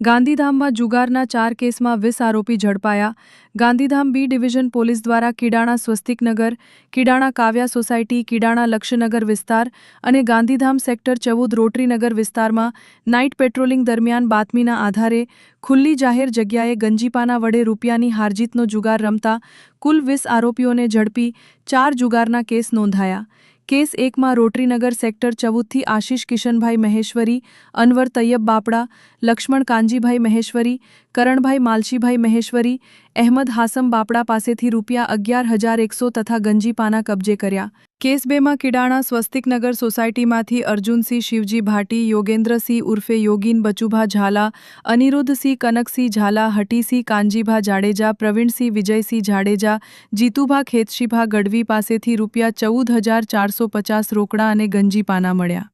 ગાંધીધામમાં જુગારના ચાર કેસમાં વીસ આરોપી ઝડપાયા. ગાંધીધામ બી ડિવિઝન પોલીસ દ્વારા કિડાણા સ્વસ્તિકનગર કિડાણા કાવ્યા સોસાયટી, કિડાણા લક્ષ્યનગર વિસ્તાર અને ગાંધીધામ સેક્ટર ચૌદ રોટરીનગર વિસ્તારમાં નાઇટ પેટ્રોલિંગ દરમિયાન બાતમીના આધારે ખુલ્લી જાહેર જગ્યાએ ગંજીપાના વડે રૂપિયાની હારજીતનો જુગાર રમતા કુલ વીસ આરોપીઓને ઝડપી ચાર જુગારના કેસ નોંધાયા. કેસ એકમાં રોટરીનગર સેક્ટર ચૌદથી આશીષ કિશનભાઈ મહેશ્વરી, અનવર તૈયબ બાપડા, લક્ષ્મણ કાનજીભાઈ મહેશ્વરી, કરણભાઈ માલશીભાઈ મહેશ્વરી અહેમદ હાસમ બાપડા પાસેથી રૂપિયા અગિયાર હજાર એકસો તથા ગંજીપાના કબજે કર્યા. કેસ બેમાં કિડાણા સ્વસ્તિકનગર સોસાયટીમાંથી અર્જુનસિંહ શિવજી ભાટી, યોગેન્દ્રસિંહ ઉર્ફે યોગીન બચુભા ઝાલા, અનિરુદ્ધસિંહ કનકસિંહ ઝાલા, હટીસિંહ કાનજીભા જાડેજા, પ્રવીણસિંહ વિજયસિંહ જાડેજા, જીતુભા ખેતશીભા ગઢવી પાસેથી રૂપિયા ચૌદ હજાર ચારસો પચાસ રોકડા અને ગંજીપાના મળ્યા.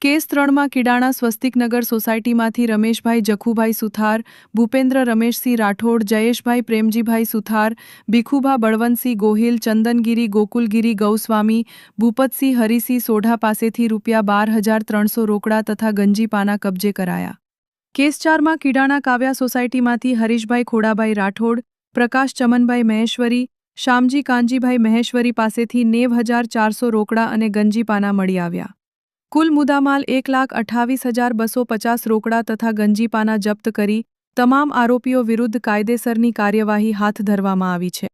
કેસ ત્રણમાં કિડાણા સ્વસ્તિકનગર સોસાયટીમાંથી રમેશભાઈ જખુભાઈ સુથાર, ભૂપેન્દ્ર રમેશસિંહ રાઠોડ, જયેશભાઈ પ્રેમજીભાઈ સુથાર, ભીખુભા બળવંતસિંહ ગોહિલ, ચંદનગીરી ગોકુલગીરી ગૌસ્વામી, ભૂપતસિંહ હરિસિંહ સોઢા પાસેથી રૂપિયા બાર હજાર ત્રણસો રોકડા તથા ગંજીપાના કબજે કરાયા. કેસ ચારમાં કિડાણા કાવ્યા સોસાયટીમાંથી હરીશભાઈ ખોડાભાઈ રાઠોડ, પ્રકાશ ચમનભાઈ મહેશ્વરી, શામજી કાનજીભાઈ મહેશ્વરી પાસેથી નેવ હજાર ચારસો રોકડા અને ગંજીપાના મળી આવ્યા. કુલ મુદ્દામાલ એક લાખ અઠ્ઠાવીસ હજાર બસો પચાસ રોકડા તથા ગંજીપાના જપ્ત કરી તમામ આરોપીઓ વિરુદ્ધ કાયદેસરની કાર્યવાહી હાથ ધરવામાં આવી છે.